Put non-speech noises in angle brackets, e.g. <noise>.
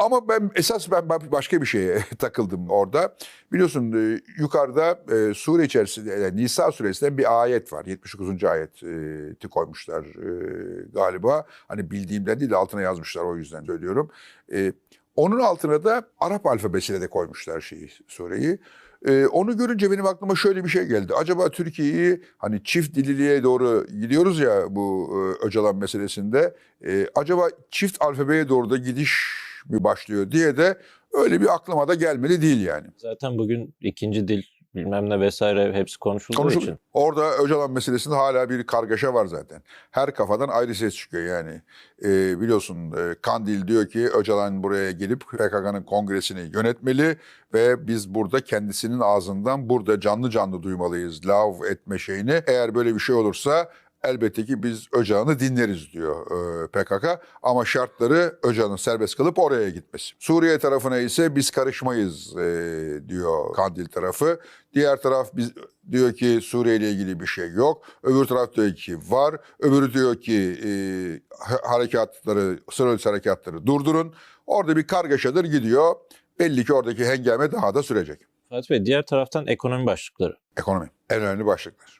Ama ben esas ben başka bir şeye <laughs> takıldım orada. Biliyorsun e, yukarıda e, Sure içerisinde yani Nisa suresinde bir ayet var. 79. ayeti koymuşlar e, galiba. Hani bildiğimden değil de altına yazmışlar o yüzden söylüyorum. E, onun altına da Arap alfabesiyle de koymuşlar şeyi sureyi. E, onu görünce benim aklıma şöyle bir şey geldi. Acaba Türkiye'yi hani çift dililiğe doğru gidiyoruz ya bu e, Öcalan meselesinde. E, acaba çift alfabeye doğru da gidiş mi başlıyor diye de öyle bir aklıma da gelmedi değil yani. Zaten bugün ikinci dil bilmem ne vesaire hepsi konuşulduğu Konuşul- için. Orada Öcalan meselesinde hala bir kargaşa var zaten. Her kafadan ayrı ses çıkıyor yani. Ee, biliyorsun e, Kandil diyor ki Öcalan buraya gelip PKK'nın kongresini yönetmeli ve biz burada kendisinin ağzından burada canlı canlı duymalıyız lav etme şeyini. Eğer böyle bir şey olursa elbette ki biz Öcalan'ı dinleriz diyor PKK ama şartları Öcalan'ın serbest kalıp oraya gitmesi. Suriye tarafına ise biz karışmayız diyor Kandil tarafı. Diğer taraf biz diyor ki Suriye ile ilgili bir şey yok. Öbür taraf diyor ki var. Öbürü diyor ki e, ha- harekatları, sıralıysa harekatları durdurun. Orada bir kargaşadır gidiyor. Belli ki oradaki hengame daha da sürecek. Fatih Bey diğer taraftan ekonomi başlıkları. Ekonomi en önemli başlıklar.